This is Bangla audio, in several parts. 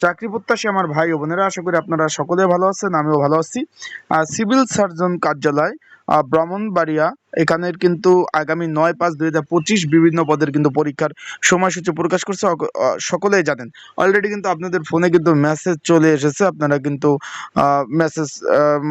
চাকরি প্রত্যাশী আমার ভাই ও বোনেরা, আশা করি আপনারা সকলে ভালো আছেন, আমিও ভালো আছি। সিভিল সার্জন কার্যালয় ব্রাহ্মণবাড়িয়া এখানের কিন্তু আগামী নয় পাঁচ দুই হাজার পঁচিশ বিভিন্ন পদের কিন্তু পরীক্ষার সময়সূচি প্রকাশ করছে। সকলেই জানেন। অলরেডি কিন্তু আপনাদের ফোনে কিন্তু মেসেজ চলে এসেছে। আপনারা কিন্তু মেসেজ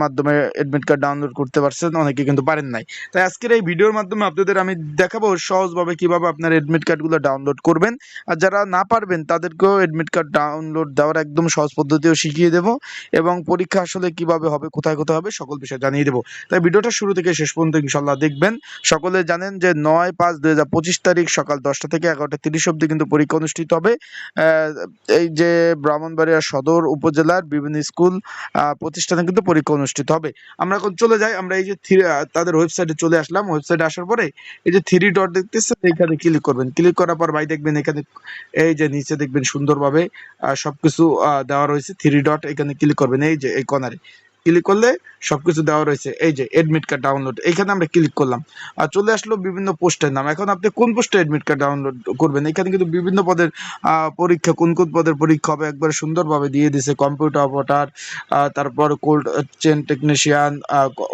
মাধ্যমে অ্যাডমিট কার্ড ডাউনলোড করতে পারছেন। অনেকে কিন্তু পারেন নাই। তাই আজকের এই ভিডিওর মাধ্যমে আপনাদের আমি দেখাবো সহজভাবে কীভাবে আপনার অ্যাডমিট কার্ডগুলো ডাউনলোড করবেন। আর যারা না পারবেন, তাদেরকেও অ্যাডমিট কার্ড ডাউনলোড দেওয়ার একদম সহজ পদ্ধতিও শিখিয়ে দেবো। এবং পরীক্ষা আসলে কীভাবে হবে, কোথায় কোথায় হবে, সকল বিষয় জানিয়ে দেবো। তাই ভিডিওটা শুরু থেকে শেষ পর্যন্ত ইনশাল্লাহ দেখবেন। সকলে জানেন যে নয় পাঁচ দুই হাজার পঁচিশ তারিখ সকাল দশটা থেকে এগারোটা তিরিশ অব্দি কিন্তু পরীক্ষা অনুষ্ঠিত হবে। এই যে ব্রাহ্মণবাড়িয়া সদর উপজেলার বিভিন্ন স্কুল প্রতিষ্ঠানে কিন্তু পরীক্ষা অনুষ্ঠিত হবে। আমরা এখন চলে যাই, আমরা এই যে তাদের ওয়েবসাইটে চলে আসলাম। ওয়েবসাইটে আসার পরে এই যে থ্রি ডট দেখতেছেন, এখানে ক্লিক করবেন। ক্লিক করার পর ভাই দেখবেন এখানে, এই যে নিচে দেখবেন সুন্দরভাবে সবকিছু দেওয়া রয়েছে থ্রি ডট, এখানে ক্লিক করবেন এই যে, এই কর্নারে ক্লিক করলে সবকিছু দেওয়া রয়েছে। এই যে এডমিট কার্ড ডাউনলোড এখানে আমরা ক্লিক করলাম। আর চলে আসলো বিভিন্ন পোস্টের নাম। এখন আপনি কোন পোস্টে এডমিট কার্ড ডাউনলোড করবেন? এখানে কিন্তু বিভিন্ন পদের পরীক্ষা, কোন কোন পদের পরীক্ষা হবে একবার সুন্দরভাবে দিয়ে দিছে। কম্পিউটার অপারেটর তারপর কোল্ড চেন টেকনিশিয়ান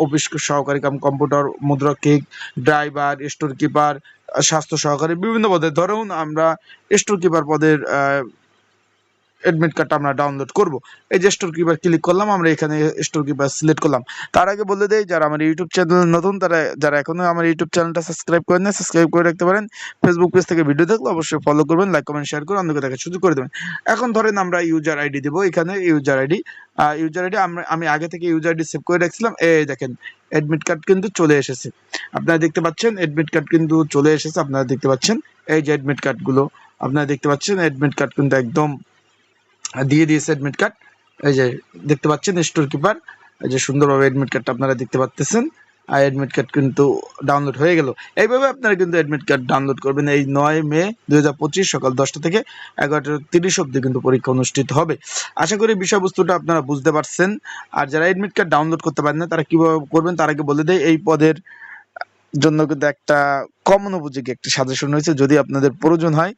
অফিস সহকারী কাম কম্পিউটার মুদ্রা কেক ড্রাইভার স্টোর কিপার স্বাস্থ্য সহকারী, বিভিন্ন পদে। ধরুন আমরা স্টোর কিপার পদের অ্যাডমিট কার্ডটা আমরা ডাউনলোড করব। এই যে স্টোর কিপার ক্লিক করলাম, আমরা এখানে স্টোর কিপার সিলেক্ট করলাম। তার আগে বলে দেই, যারা আমার ইউটিউব চ্যানেল নতুন, তারা, যারা এখনও আমার ইউটিউব চ্যানেলটা সাবস্ক্রাইব করেন না সাবস্ক্রাইব করে রাখতে পারেন। ফেসবুক পেজ থেকে ভিডিও দেখলে অবশ্যই ফলো করবেন লাইক কমেন্ট শেয়ার করে অন্যকে দেখার সুযোগ করে দেবেন। এখন ধরেন আমরা ইউজার আইডি দেবো, এখানে ইউজার আইডি ইউজার আইডি আমি আগে থেকে ইউজার আইডি সেভ করে রাখছিলাম, এই দেখেন অ্যাডমিট কার্ড কিন্তু চলে এসেছে। আপনারা দেখতে পাচ্ছেন অ্যাডমিট কার্ড কিন্তু চলে এসেছে, আপনারা দেখতে পাচ্ছেন, এই যে অ্যাডমিট কার্ডগুলো আপনারা দেখতে পাচ্ছেন অ্যাডমিট কার্ড কিন্তু একদম দিয়ে দিয়েছে অ্যাডমিট কার্ড এই যে দেখতে পাচ্ছেন স্টোর কিপার এই যে সুন্দরভাবে অ্যাডমিট কার্ডটা আপনারা দেখতে পাচ্ছেন আর অ্যাডমিট কার্ড কিন্তু ডাউনলোড হয়ে গেল। এইভাবে আপনারা কিন্তু অ্যাডমিট কার্ড ডাউনলোড করবেন এই নয় মে দুই হাজার পঁচিশ সকাল দশটা থেকে এগারোটা তিরিশ অব্দি কিন্তু পরীক্ষা অনুষ্ঠিত হবে। আশা করি বিষয়বস্তুটা আপনারা বুঝতে পারছেন। আর যারা অ্যাডমিট কার্ড ডাউনলোড করতে পারেন না, তারা কীভাবে করবেন, তার আগে বলে দেয় এই পদের জন্য কিন্তু একটা কমন উপযোগী একটা সাজেশন রয়েছে। যদি আপনাদের প্রয়োজন হয়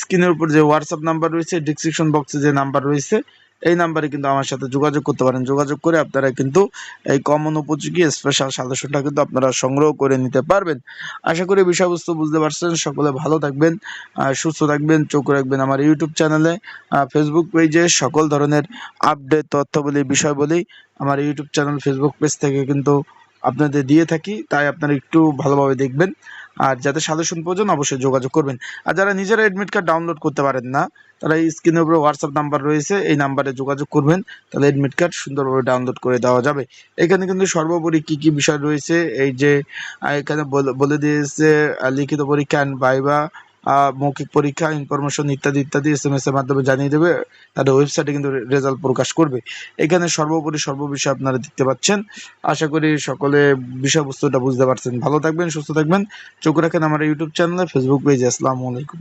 স্ক্রিনের উপর যে হোয়াটসঅ্যাপ নাম্বার রয়েছে ডিসক্রিপশন বক্সে যে নাম্বার রয়েছে, এই নাম্বারে কিন্তু আমার সাথে যোগাযোগ করতে পারেন। যোগাযোগ করে আপনারা কিন্তু এই কমন উপযোগী স্পেশাল সাজেশনটা কিন্তু আপনারা সংগ্রহ করে নিতে পারবেন। আশা করি বিষয়বস্তু বুঝতে পারছেন। সকলে ভালো থাকবেন সুস্থ থাকবেন, চোখ রাখবেন আমার ইউটিউব চ্যানেলে ফেসবুক পেজে সকল ধরনের আপডেট তথ্য বলি বিষয় বলি আমার ইউটিউব চ্যানেল ফেসবুক পেজ থেকে কিন্তু আপনাদের দিয়ে থাকি, তাই আপনারা একটু ভালোভাবে দেখবেন। আর যাদের সাজেশন প্রয়োজন অবশ্যই যোগাযোগ করবেন। আর যারা নিজেরা অ্যাডমিট কার্ড ডাউনলোড করতে পারেন না, তারা এই স্ক্রিনের উপরে হোয়াটসঅ্যাপ নাম্বার রয়েছে, এই নাম্বারে যোগাযোগ করবেন। তাহলে অ্যাডমিট কার্ড সুন্দরভাবে ডাউনলোড করে দেওয়া যাবে। এখানে কিন্তু সর্বোপরি কি কি বিষয় রয়েছে, এই যে এখানে বলে- দিয়েছে লিখিত পরীক্ষা ভাইবা মৌখিক পরীক্ষা ইনফরমেশন ইত্যাদি ইত্যাদি এস এম এস এর মাধ্যমে জানিয়ে দেবে। তাদের ওয়েবসাইটে কিন্তু রেজাল্ট প্রকাশ করবে। এখানে সর্বোপরি সর্ববিষয়ে আপনারা দেখতে পাচ্ছেন। আশা করি সকলে বিষয়বস্তুটা বুঝতে পারছেন। ভালো থাকবেন, সুস্থ থাকবেন। চোখ রাখেন আমার ইউটিউব চ্যানেলে ফেসবুক পেজে আসসালামু আলাইকুম।